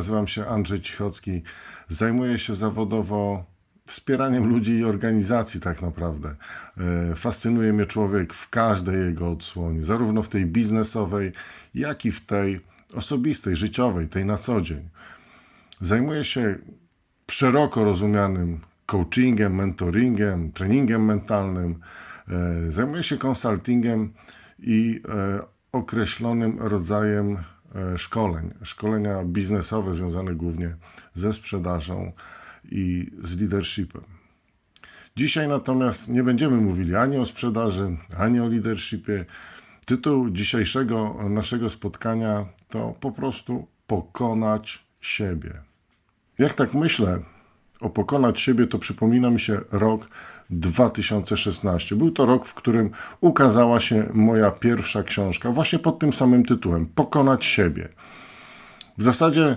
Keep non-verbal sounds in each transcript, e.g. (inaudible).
Nazywam się Andrzej Cichocki. Zajmuję się zawodowo wspieraniem ludzi i organizacji, tak naprawdę. E, Fascynuje mnie człowiek w każdej jego odsłonie, zarówno w tej biznesowej, jak i w tej osobistej, życiowej, tej na co dzień. Zajmuję się szeroko rozumianym coachingiem, mentoringiem, treningiem mentalnym. E, Zajmuję się konsultingiem i e, określonym rodzajem szkoleń. Szkolenia biznesowe związane głównie ze sprzedażą i z leadershipem. Dzisiaj natomiast nie będziemy mówili ani o sprzedaży, ani o leadershipie. Tytuł dzisiejszego naszego spotkania to po prostu pokonać siebie. Jak tak myślę o pokonać siebie, to przypomina mi się rok 2016. Był to rok, w którym ukazała się moja pierwsza książka, właśnie pod tym samym tytułem Pokonać siebie. W zasadzie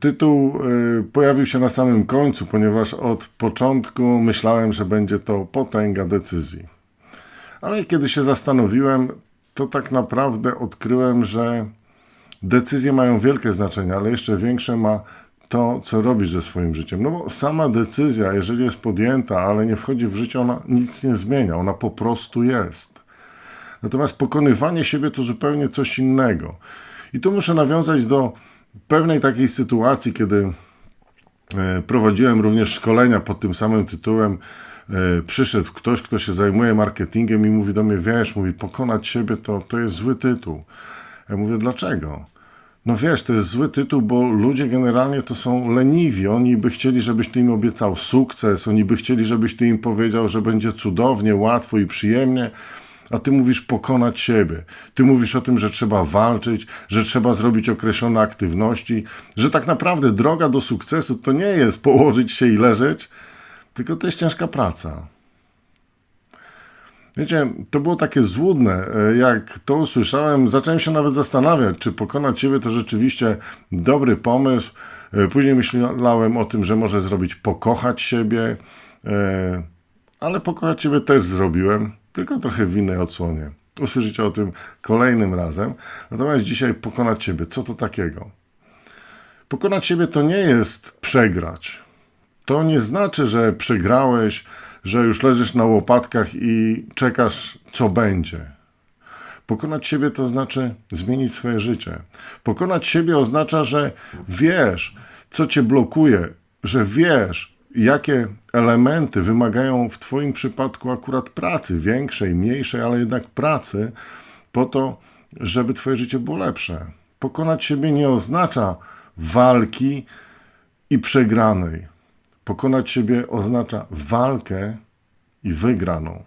tytuł y, pojawił się na samym końcu, ponieważ od początku myślałem, że będzie to potęga decyzji. Ale kiedy się zastanowiłem, to tak naprawdę odkryłem, że decyzje mają wielkie znaczenie, ale jeszcze większe ma to, co robisz ze swoim życiem. No bo sama decyzja, jeżeli jest podjęta, ale nie wchodzi w życie, ona nic nie zmienia, ona po prostu jest. Natomiast pokonywanie siebie to zupełnie coś innego. I tu muszę nawiązać do pewnej takiej sytuacji, kiedy e, prowadziłem również szkolenia pod tym samym tytułem. E, Przyszedł ktoś, kto się zajmuje marketingiem i mówi do mnie, wiesz, mówi, pokonać siebie to, to jest zły tytuł. Ja mówię, dlaczego? No wiesz, to jest zły tytuł, bo ludzie generalnie to są leniwi. Oni by chcieli, żebyś ty im obiecał sukces, oni by chcieli, żebyś ty im powiedział, że będzie cudownie, łatwo i przyjemnie, a ty mówisz pokonać siebie. Ty mówisz o tym, że trzeba walczyć, że trzeba zrobić określone aktywności, że tak naprawdę droga do sukcesu to nie jest położyć się i leżeć, tylko to jest ciężka praca. Wiecie, to było takie złudne. E, Jak to usłyszałem, zacząłem się nawet zastanawiać, czy pokonać siebie to rzeczywiście dobry pomysł. E, Później myślałem o tym, że może zrobić pokochać siebie, e, ale pokochać siebie też zrobiłem, tylko trochę w innej odsłonie. Usłyszycie o tym kolejnym razem. Natomiast dzisiaj pokonać siebie, co to takiego? Pokonać siebie to nie jest przegrać. To nie znaczy, że przegrałeś, że już leżysz na łopatkach i czekasz, co będzie. Pokonać siebie to znaczy zmienić swoje życie. Pokonać siebie oznacza, że wiesz, co cię blokuje, że wiesz, jakie elementy wymagają w Twoim przypadku akurat pracy, większej, mniejszej, ale jednak pracy, po to, żeby Twoje życie było lepsze. Pokonać siebie nie oznacza walki i przegranej. Pokonać siebie oznacza walkę i wygraną.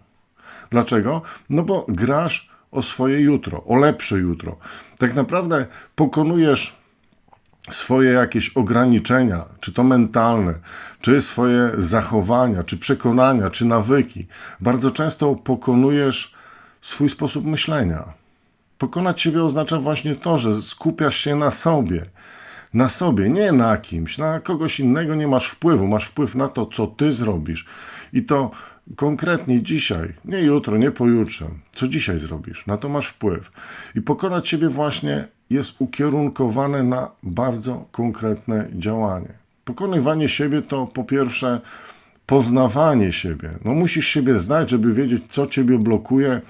Dlaczego? No bo grasz o swoje jutro, o lepsze jutro. Tak naprawdę pokonujesz swoje jakieś ograniczenia, czy to mentalne, czy swoje zachowania, czy przekonania, czy nawyki. Bardzo często pokonujesz swój sposób myślenia. Pokonać siebie oznacza właśnie to, że skupiasz się na sobie. Na sobie, nie na kimś, na kogoś innego nie masz wpływu. Masz wpływ na to, co ty zrobisz. I to konkretnie dzisiaj, nie jutro, nie pojutrze, co dzisiaj zrobisz, na to masz wpływ. I pokonać siebie właśnie jest ukierunkowane na bardzo konkretne działanie. Pokonywanie siebie to po pierwsze poznawanie siebie. No musisz siebie znać, żeby wiedzieć, co ciebie blokuje.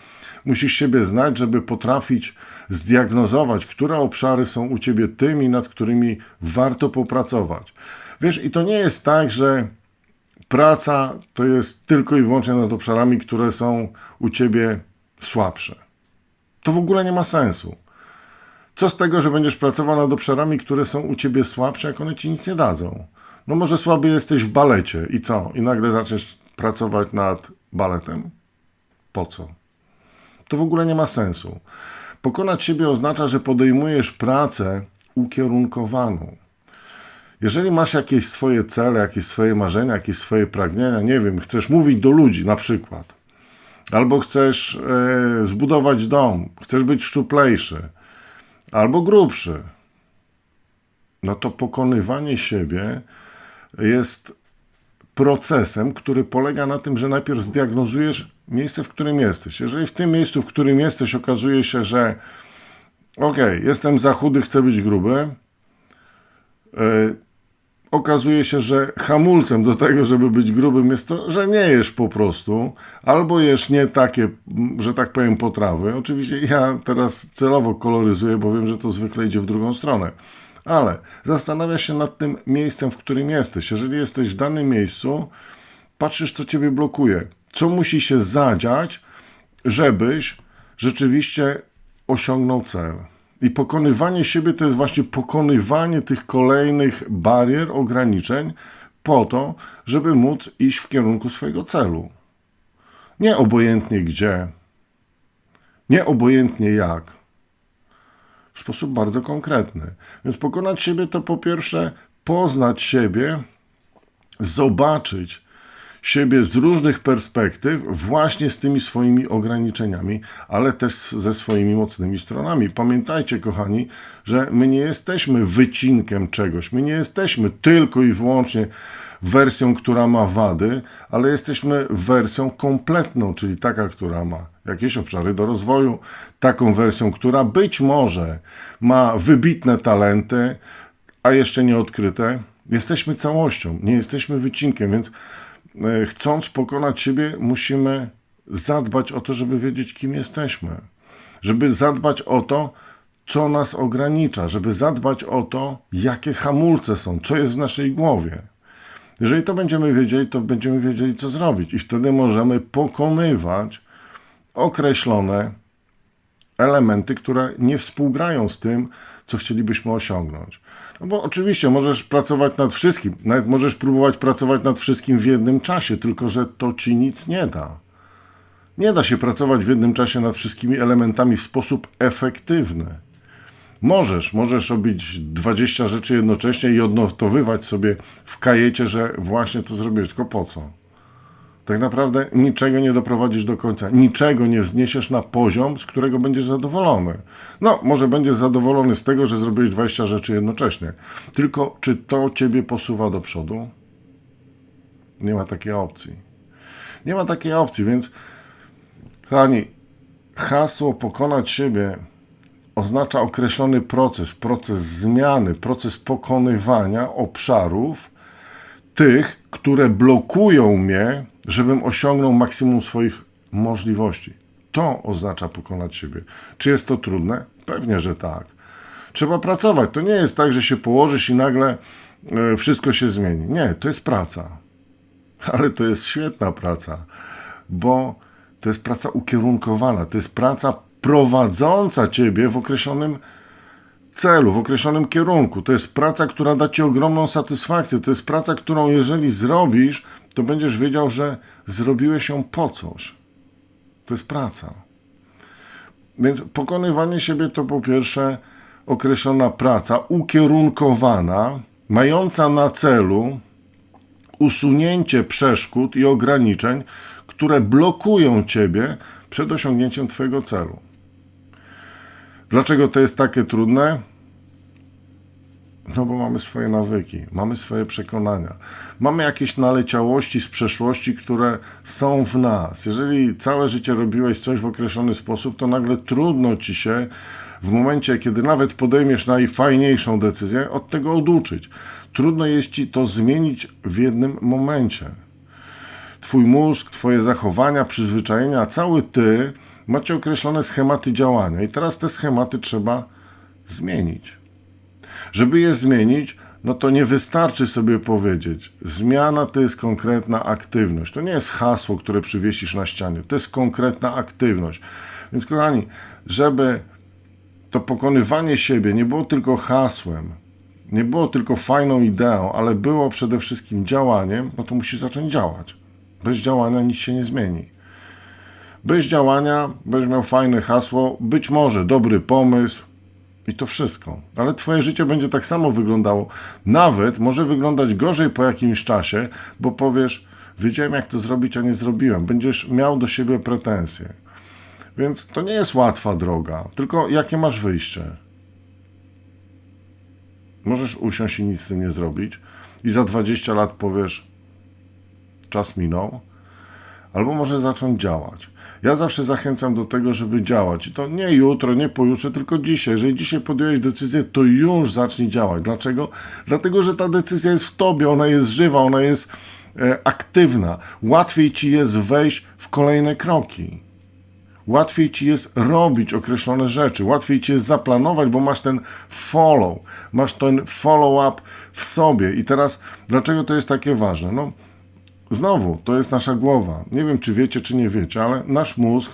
Musisz siebie znać, żeby potrafić zdiagnozować, które obszary są u ciebie tymi, nad którymi warto popracować. Wiesz, i to nie jest tak, że praca to jest tylko i wyłącznie nad obszarami, które są u ciebie słabsze. To w ogóle nie ma sensu. Co z tego, że będziesz pracował nad obszarami, które są u ciebie słabsze, jak one ci nic nie dadzą? No może słaby jesteś w balecie i co? I nagle zaczniesz pracować nad baletem? Po co? To w ogóle nie ma sensu. Pokonać siebie oznacza, że podejmujesz pracę ukierunkowaną. Jeżeli masz jakieś swoje cele, jakieś swoje marzenia, jakieś swoje pragnienia, nie wiem, chcesz mówić do ludzi na przykład, albo chcesz e, zbudować dom, chcesz być szczuplejszy, albo grubszy, no to pokonywanie siebie jest procesem, który polega na tym, że najpierw zdiagnozujesz miejsce, w którym jesteś. Jeżeli w tym miejscu, w którym jesteś, okazuje się, że ok, jestem za chudy, chcę być gruby, e, okazuje się, że hamulcem do tego, żeby być grubym jest to, że nie jesz po prostu, albo jesz nie takie, że tak powiem, potrawy. Oczywiście ja teraz celowo koloryzuję, bo wiem, że to zwykle idzie w drugą stronę. Ale zastanawiasz się nad tym miejscem, w którym jesteś. Jeżeli jesteś w danym miejscu, patrzysz, co ciebie blokuje. Co musi się zadziać, żebyś rzeczywiście osiągnął cel. I pokonywanie siebie to jest właśnie pokonywanie tych kolejnych barier, ograniczeń, po to, żeby móc iść w kierunku swojego celu. Nie obojętnie gdzie, nie obojętnie jak, w sposób bardzo konkretny. Więc pokonać siebie to po pierwsze poznać siebie, zobaczyć siebie z różnych perspektyw, właśnie z tymi swoimi ograniczeniami, ale też ze swoimi mocnymi stronami. Pamiętajcie, kochani, że my nie jesteśmy wycinkiem czegoś, my nie jesteśmy tylko i wyłącznie wersją, która ma wady, ale jesteśmy wersją kompletną, czyli taka, która ma jakieś obszary do rozwoju, taką wersją, która być może ma wybitne talenty, a jeszcze nie odkryte. Jesteśmy całością, nie jesteśmy wycinkiem, więc e, chcąc pokonać siebie, musimy zadbać o to, żeby wiedzieć, kim jesteśmy. Żeby zadbać o to, co nas ogranicza, żeby zadbać o to, jakie hamulce są, co jest w naszej głowie. Jeżeli to będziemy wiedzieli, to będziemy wiedzieli, co zrobić, i wtedy możemy pokonywać określone elementy, które nie współgrają z tym, co chcielibyśmy osiągnąć. No bo oczywiście możesz pracować nad wszystkim, nawet możesz próbować pracować nad wszystkim w jednym czasie, tylko że to ci nic nie da. Nie da się pracować w jednym czasie nad wszystkimi elementami w sposób efektywny. Możesz, możesz robić 20 rzeczy jednocześnie i odnotowywać sobie w kajecie, że właśnie to zrobiłeś, tylko po co? Tak naprawdę niczego nie doprowadzisz do końca, niczego nie wzniesiesz na poziom, z którego będziesz zadowolony. No, może będziesz zadowolony z tego, że zrobiłeś 20 rzeczy jednocześnie. Tylko czy to ciebie posuwa do przodu? Nie ma takiej opcji. Nie ma takiej opcji, więc kochani, hasło pokonać siebie oznacza określony proces, proces zmiany, proces pokonywania obszarów, tych, które blokują mnie, żebym osiągnął maksimum swoich możliwości. To oznacza pokonać siebie. Czy jest to trudne? Pewnie, że tak. Trzeba pracować. To nie jest tak, że się położysz i nagle e, wszystko się zmieni. Nie, to jest praca. (laughs) Ale to jest świetna praca, bo to jest praca ukierunkowana, to jest praca prowadząca ciebie w określonym celu, w określonym kierunku. To jest praca, która da ci ogromną satysfakcję. To jest praca, którą jeżeli zrobisz, to będziesz wiedział, że zrobiłeś ją po coś. To jest praca. Więc pokonywanie siebie to po pierwsze określona praca, ukierunkowana, mająca na celu usunięcie przeszkód i ograniczeń, które blokują ciebie przed osiągnięciem twojego celu. Dlaczego to jest takie trudne? No bo mamy swoje nawyki, mamy swoje przekonania, mamy jakieś naleciałości z przeszłości, które są w nas. Jeżeli całe życie robiłeś coś w określony sposób, to nagle trudno ci się w momencie, kiedy nawet podejmiesz najfajniejszą decyzję, od tego oduczyć. Trudno jest ci to zmienić w jednym momencie. Twój mózg, twoje zachowania, przyzwyczajenia, cały ty macie określone schematy działania i teraz te schematy trzeba zmienić. Żeby je zmienić, no to nie wystarczy sobie powiedzieć, zmiana to jest konkretna aktywność. To nie jest hasło, które przywiesisz na ścianie, to jest konkretna aktywność. Więc kochani, żeby to pokonywanie siebie nie było tylko hasłem, nie było tylko fajną ideą, ale było przede wszystkim działaniem, no to musisz zacząć działać. Bez działania nic się nie zmieni. Bez działania będziesz miał fajne hasło, być może dobry pomysł i to wszystko. Ale twoje życie będzie tak samo wyglądało. Nawet może wyglądać gorzej po jakimś czasie, bo powiesz, wiedziałem jak to zrobić, a nie zrobiłem. Będziesz miał do siebie pretensje. Więc to nie jest łatwa droga, tylko jakie masz wyjście? Możesz usiąść i nic z tym nie zrobić i za 20 lat powiesz, czas minął, albo może zacząć działać. Ja zawsze zachęcam do tego, żeby działać. I to nie jutro, nie pojutrze, tylko dzisiaj. Jeżeli dzisiaj podjąłeś decyzję, to już zacznij działać. Dlaczego? Dlatego, że ta decyzja jest w tobie, ona jest żywa, ona jest e, aktywna. Łatwiej ci jest wejść w kolejne kroki. Łatwiej ci jest robić określone rzeczy, łatwiej ci jest zaplanować, bo masz ten follow, masz ten follow-up w sobie. I teraz, dlaczego to jest takie ważne? No, znowu, to jest nasza głowa. Nie wiem, czy wiecie, czy nie wiecie, ale nasz mózg,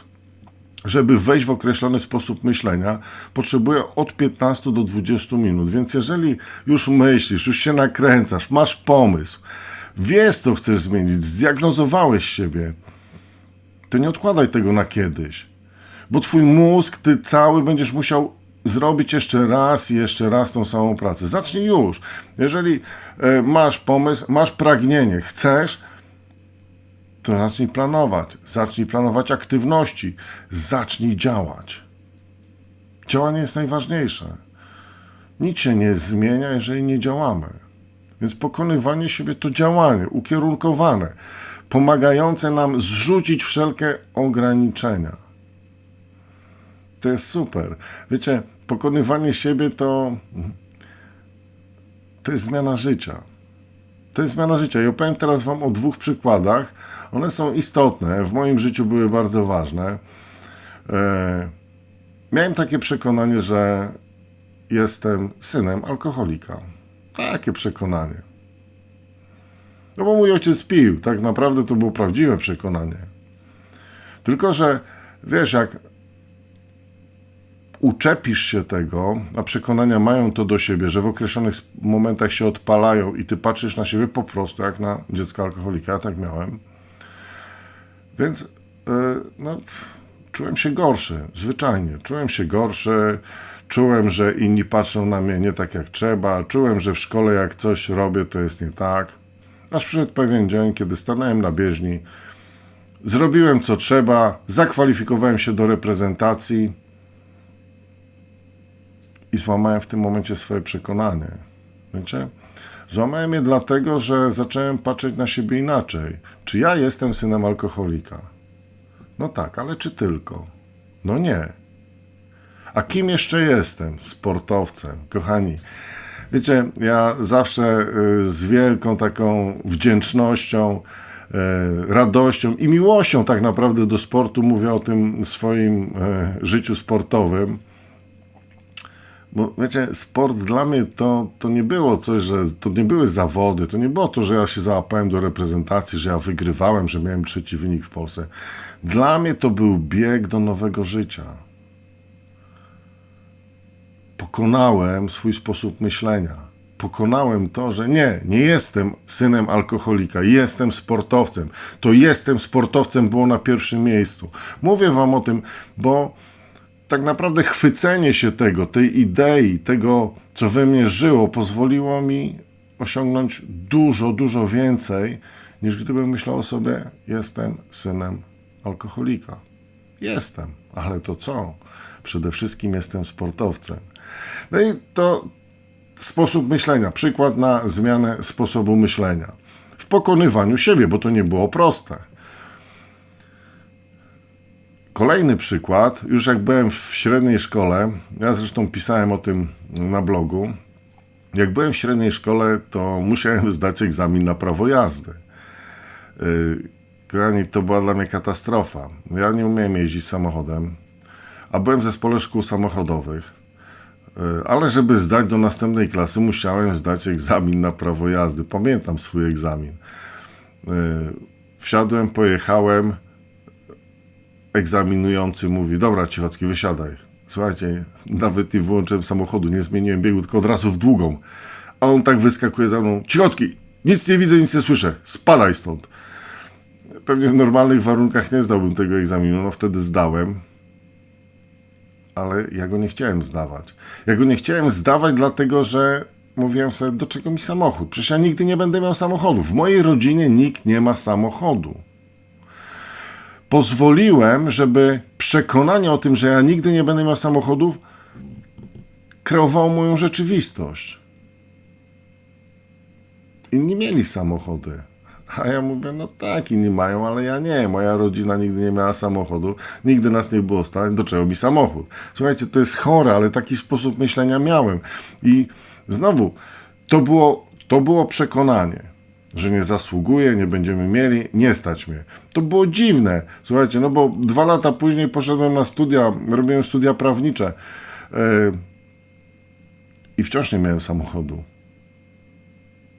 żeby wejść w określony sposób myślenia, potrzebuje od 15 do 20 minut. Więc jeżeli już myślisz, już się nakręcasz, masz pomysł, wiesz, co chcesz zmienić, zdiagnozowałeś siebie, to nie odkładaj tego na kiedyś. Bo twój mózg, ty cały będziesz musiał zrobić jeszcze raz i jeszcze raz tą samą pracę. Zacznij już. Jeżeli e, masz pomysł, masz pragnienie, chcesz, to zacznij planować. Zacznij planować aktywności. Zacznij działać. Działanie jest najważniejsze. Nic się nie zmienia, jeżeli nie działamy. Więc pokonywanie siebie to działanie ukierunkowane, pomagające nam zrzucić wszelkie ograniczenia. To jest super. Wiecie, pokonywanie siebie to, to jest zmiana życia. To jest zmiana życia. I opowiem teraz Wam o dwóch przykładach. One są istotne, w moim życiu były bardzo ważne. E, miałem takie przekonanie, że jestem synem alkoholika. Takie przekonanie. No bo mój ojciec pił, tak naprawdę to było prawdziwe przekonanie. Tylko, że wiesz, jak uczepisz się tego, a przekonania mają to do siebie, że w określonych momentach się odpalają i ty patrzysz na siebie po prostu jak na dziecka alkoholika, ja tak miałem. Więc yy, no, czułem się gorszy, zwyczajnie. Czułem się gorszy, czułem, że inni patrzą na mnie nie tak jak trzeba, czułem, że w szkole jak coś robię, to jest nie tak. Aż przyszedł pewien dzień, kiedy stanąłem na bieżni, zrobiłem co trzeba, zakwalifikowałem się do reprezentacji i złamałem w tym momencie swoje przekonanie. Wiecie? Złamałem je dlatego, że zacząłem patrzeć na siebie inaczej. Czy ja jestem synem alkoholika? No tak, ale czy tylko? No nie. A kim jeszcze jestem? Sportowcem. Kochani, wiecie, ja zawsze y, z wielką taką wdzięcznością, y, radością i miłością tak naprawdę do sportu mówię o tym swoim y, życiu sportowym. Bo wiecie, sport dla mnie to, to nie było coś, że to nie były zawody, to nie było to, że ja się załapałem do reprezentacji, że ja wygrywałem, że miałem trzeci wynik w Polsce. Dla mnie to był bieg do nowego życia. Pokonałem swój sposób myślenia. Pokonałem to, że nie, nie jestem synem alkoholika, jestem sportowcem. To jestem sportowcem było na pierwszym miejscu. Mówię wam o tym, bo tak naprawdę chwycenie się tego, tej idei, tego, co we mnie żyło, pozwoliło mi osiągnąć dużo, dużo więcej, niż gdybym myślał o sobie, jestem synem alkoholika. Jestem, ale to co? Przede wszystkim jestem sportowcem. No i to sposób myślenia, przykład na zmianę sposobu myślenia. W pokonywaniu siebie, bo to nie było proste. Kolejny przykład, już jak byłem w średniej szkole, ja zresztą pisałem o tym na blogu. Jak byłem w średniej szkole, to musiałem zdać egzamin na prawo jazdy. Kochani, to była dla mnie katastrofa. Ja nie umiałem jeździć samochodem, a byłem w zespole szkół samochodowych. Ale żeby zdać do następnej klasy, musiałem zdać egzamin na prawo jazdy. Pamiętam swój egzamin. Wsiadłem, pojechałem egzaminujący mówi, dobra Cichocki, wysiadaj. Słuchajcie, nawet nie wyłączyłem samochodu, nie zmieniłem biegu, tylko od razu w długą. A on tak wyskakuje za mną, Cichocki, nic nie widzę, nic nie słyszę, spadaj stąd. Pewnie w normalnych warunkach nie zdałbym tego egzaminu, no wtedy zdałem. Ale ja go nie chciałem zdawać. Ja go nie chciałem zdawać, dlatego że mówiłem sobie, do czego mi samochód? Przecież ja nigdy nie będę miał samochodu. W mojej rodzinie nikt nie ma samochodu pozwoliłem, żeby przekonanie o tym, że ja nigdy nie będę miał samochodów, kreowało moją rzeczywistość. Inni mieli samochody, A ja mówię, no tak, inni mają, ale ja nie. Moja rodzina nigdy nie miała samochodu, nigdy nas nie było stać, do czego mi samochód. Słuchajcie, to jest chore, ale taki sposób myślenia miałem. I znowu, to było, to było przekonanie, że nie zasługuję, nie będziemy mieli, nie stać mnie. To było dziwne. Słuchajcie, no bo dwa lata później poszedłem na studia, robiłem studia prawnicze yy, i wciąż nie miałem samochodu.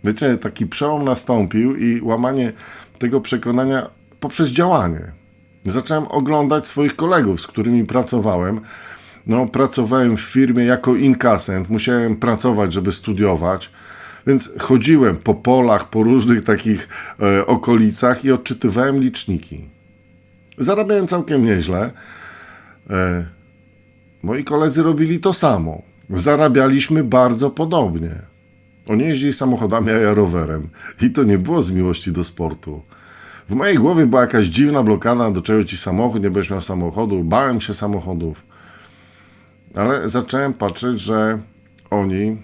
Wiecie, taki przełom nastąpił i łamanie tego przekonania poprzez działanie. Zacząłem oglądać swoich kolegów, z którymi pracowałem. No, pracowałem w firmie jako inkasent, musiałem pracować, żeby studiować, więc chodziłem po polach, po różnych takich e, okolicach i odczytywałem liczniki. Zarabiałem całkiem nieźle. E, moi koledzy robili to samo. Zarabialiśmy bardzo podobnie. Oni jeździli samochodami, a ja rowerem. I to nie było z miłości do sportu. W mojej głowie była jakaś dziwna blokada, do czego ci samochód, nie będziesz miał samochodu, bałem się samochodów. Ale zacząłem patrzeć, że oni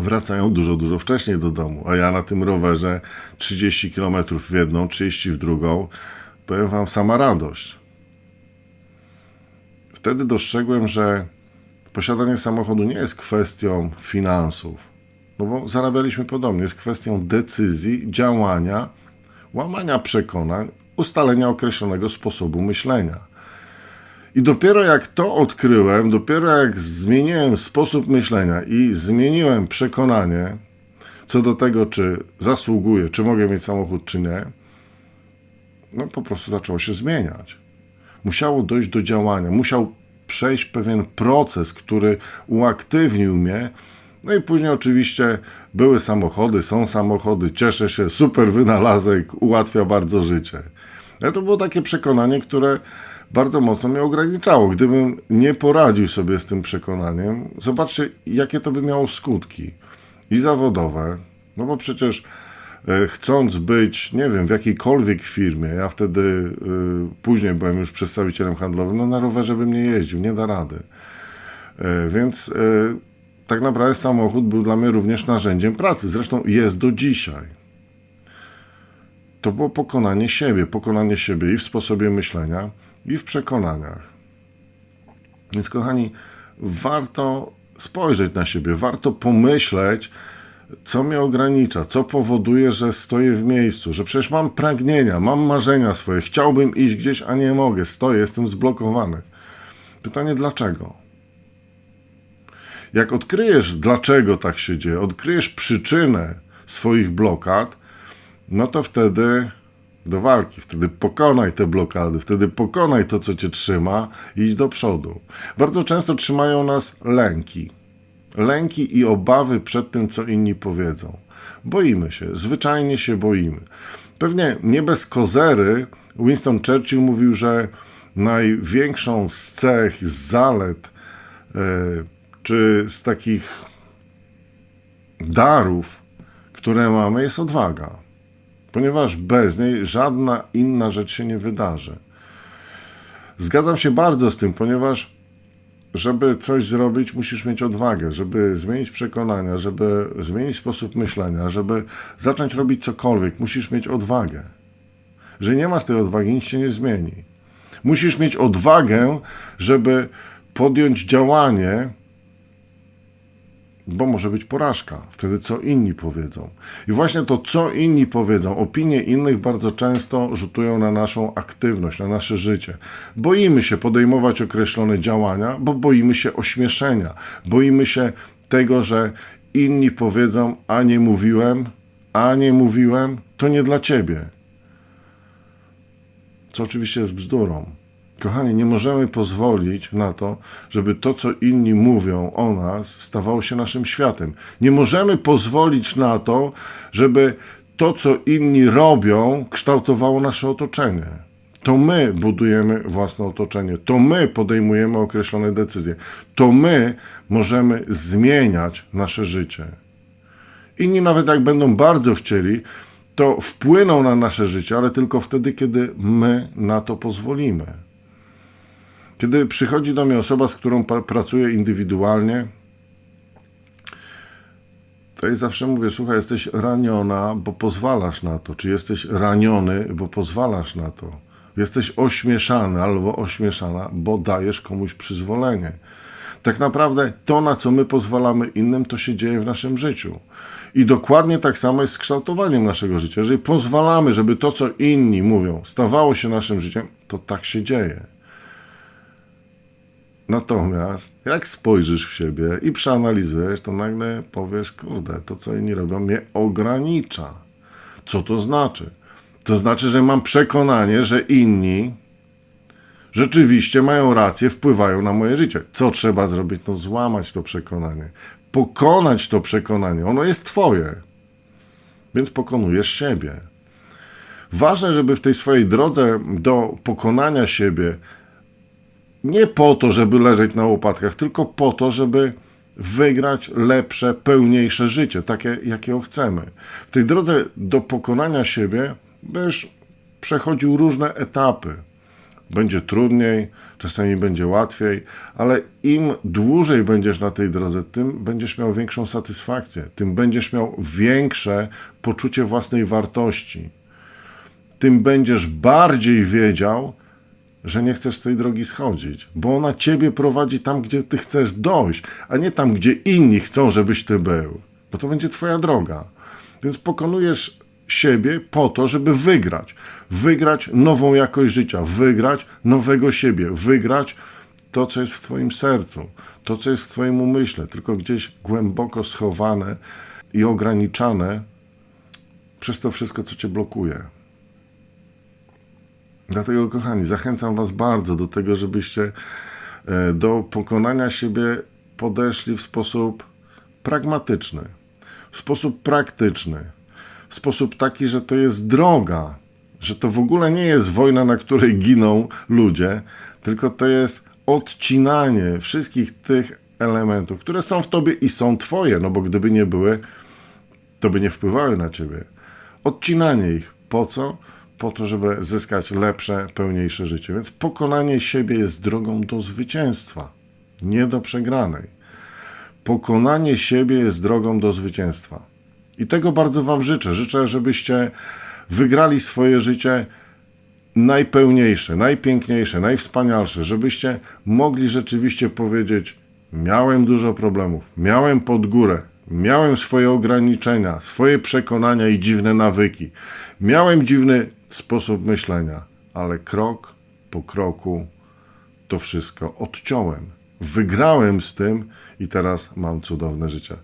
wracają dużo, dużo wcześniej do domu, a ja na tym rowerze 30 km w jedną, 30 w drugą, powiem wam, sama radość. Wtedy dostrzegłem, że posiadanie samochodu nie jest kwestią finansów, no bo zarabialiśmy podobnie, jest kwestią decyzji, działania, łamania przekonań, ustalenia określonego sposobu myślenia. I dopiero jak to odkryłem, dopiero jak zmieniłem sposób myślenia i zmieniłem przekonanie co do tego, czy zasługuję, czy mogę mieć samochód, czy nie, no po prostu zaczęło się zmieniać. Musiało dojść do działania, musiał przejść pewien proces, który uaktywnił mnie. No i później oczywiście były samochody, są samochody, cieszę się, super wynalazek, ułatwia bardzo życie. Ale to było takie przekonanie, które bardzo mocno mnie ograniczało. Gdybym nie poradził sobie z tym przekonaniem, zobaczcie, jakie to by miało skutki i zawodowe, no bo przecież e, chcąc być, nie wiem, w jakiejkolwiek firmie, ja wtedy y, później byłem już przedstawicielem handlowym, no na rowerze bym nie jeździł, nie da rady. Y, więc tak naprawdę samochód był dla mnie również narzędziem pracy, zresztą jest do dzisiaj to było pokonanie siebie, pokonanie siebie i w sposobie myślenia, i w przekonaniach. Więc, kochani, warto spojrzeć na siebie, warto pomyśleć, co mnie ogranicza, co powoduje, że stoję w miejscu, że przecież mam pragnienia, mam marzenia swoje, chciałbym iść gdzieś, a nie mogę, stoję, jestem zblokowany. Pytanie dlaczego? Jak odkryjesz, dlaczego tak się dzieje, odkryjesz przyczynę swoich blokad, no to wtedy do walki, wtedy pokonaj te blokady, wtedy pokonaj to, co cię trzyma i idź do przodu. Bardzo często trzymają nas lęki. Lęki i obawy przed tym, co inni powiedzą. Boimy się, zwyczajnie się boimy. Pewnie nie bez kozery Winston Churchill mówił, że największą z cech, z zalet, yy, czy z takich darów, które mamy, jest odwaga ponieważ bez niej żadna inna rzecz się nie wydarzy. Zgadzam się bardzo z tym, ponieważ żeby coś zrobić, musisz mieć odwagę, żeby zmienić przekonania, żeby zmienić sposób myślenia, żeby zacząć robić cokolwiek, musisz mieć odwagę. Że nie masz tej odwagi, nic się nie zmieni. Musisz mieć odwagę, żeby podjąć działanie, bo może być porażka. Wtedy co inni powiedzą. I właśnie to, co inni powiedzą, opinie innych bardzo często rzutują na naszą aktywność, na nasze życie. Boimy się podejmować określone działania, bo boimy się ośmieszenia. Boimy się tego, że inni powiedzą, a nie mówiłem, a nie mówiłem, to nie dla ciebie. Co oczywiście jest bzdurą. Kochani, nie możemy pozwolić na to, żeby to, co inni mówią o nas, stawało się naszym światem. Nie możemy pozwolić na to, żeby to, co inni robią, kształtowało nasze otoczenie. To my budujemy własne otoczenie, to my podejmujemy określone decyzje, to my możemy zmieniać nasze życie. Inni, nawet jak będą bardzo chcieli, to wpłyną na nasze życie, ale tylko wtedy, kiedy my na to pozwolimy. Kiedy przychodzi do mnie osoba, z którą pracuję indywidualnie, to ja zawsze mówię, słuchaj, jesteś raniona, bo pozwalasz na to. Czy jesteś raniony, bo pozwalasz na to. Jesteś ośmieszany albo ośmieszana, bo dajesz komuś przyzwolenie. Tak naprawdę to, na co my pozwalamy innym, to się dzieje w naszym życiu. I dokładnie tak samo jest z kształtowaniem naszego życia. Jeżeli pozwalamy, żeby to, co inni mówią, stawało się naszym życiem, to tak się dzieje. Natomiast jak spojrzysz w siebie i przeanalizujesz, to nagle powiesz, kurde, to co inni robią mnie ogranicza. Co to znaczy? To znaczy, że mam przekonanie, że inni rzeczywiście mają rację, wpływają na moje życie. Co trzeba zrobić? No złamać to przekonanie. Pokonać to przekonanie. Ono jest twoje. Więc pokonujesz siebie. Ważne, żeby w tej swojej drodze do pokonania siebie nie po to, żeby leżeć na łopatkach, tylko po to, żeby wygrać lepsze, pełniejsze życie, takie, jakiego chcemy. W tej drodze do pokonania siebie będziesz przechodził różne etapy. Będzie trudniej, czasami będzie łatwiej, ale im dłużej będziesz na tej drodze, tym będziesz miał większą satysfakcję, tym będziesz miał większe poczucie własnej wartości, tym będziesz bardziej wiedział, że nie chcesz z tej drogi schodzić, bo ona ciebie prowadzi tam, gdzie ty chcesz dojść, a nie tam, gdzie inni chcą, żebyś ty był, bo to będzie twoja droga. Więc pokonujesz siebie po to, żeby wygrać. Wygrać nową jakość życia, wygrać nowego siebie, wygrać to, co jest w twoim sercu, to, co jest w twoim umyśle, tylko gdzieś głęboko schowane i ograniczane przez to wszystko, co cię blokuje. Dlatego, kochani, zachęcam Was bardzo do tego, żebyście e, do pokonania siebie podeszli w sposób pragmatyczny, w sposób praktyczny, w sposób taki, że to jest droga, że to w ogóle nie jest wojna, na której giną ludzie, tylko to jest odcinanie wszystkich tych elementów, które są w Tobie i są Twoje, no bo gdyby nie były, to by nie wpływały na Ciebie. Odcinanie ich. Po co? Po to, żeby zyskać lepsze, pełniejsze życie. Więc pokonanie siebie jest drogą do zwycięstwa, nie do przegranej. Pokonanie siebie jest drogą do zwycięstwa. I tego bardzo Wam życzę. Życzę, żebyście wygrali swoje życie najpełniejsze, najpiękniejsze, najwspanialsze, żebyście mogli rzeczywiście powiedzieć: Miałem dużo problemów, miałem pod górę, miałem swoje ograniczenia, swoje przekonania i dziwne nawyki, miałem dziwny sposób myślenia, ale krok po kroku to wszystko odciąłem. Wygrałem z tym i teraz mam cudowne życie.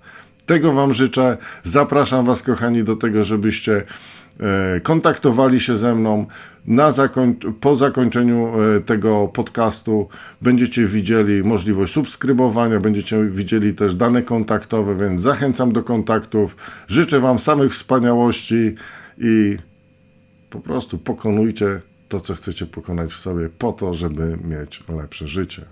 Tego Wam życzę. Zapraszam Was, kochani, do tego, żebyście e, kontaktowali się ze mną. Na zakoń- po zakończeniu e, tego podcastu będziecie widzieli możliwość subskrybowania, będziecie widzieli też dane kontaktowe, więc zachęcam do kontaktów. Życzę Wam samych wspaniałości i po prostu pokonujcie to, co chcecie pokonać w sobie, po to, żeby mieć lepsze życie.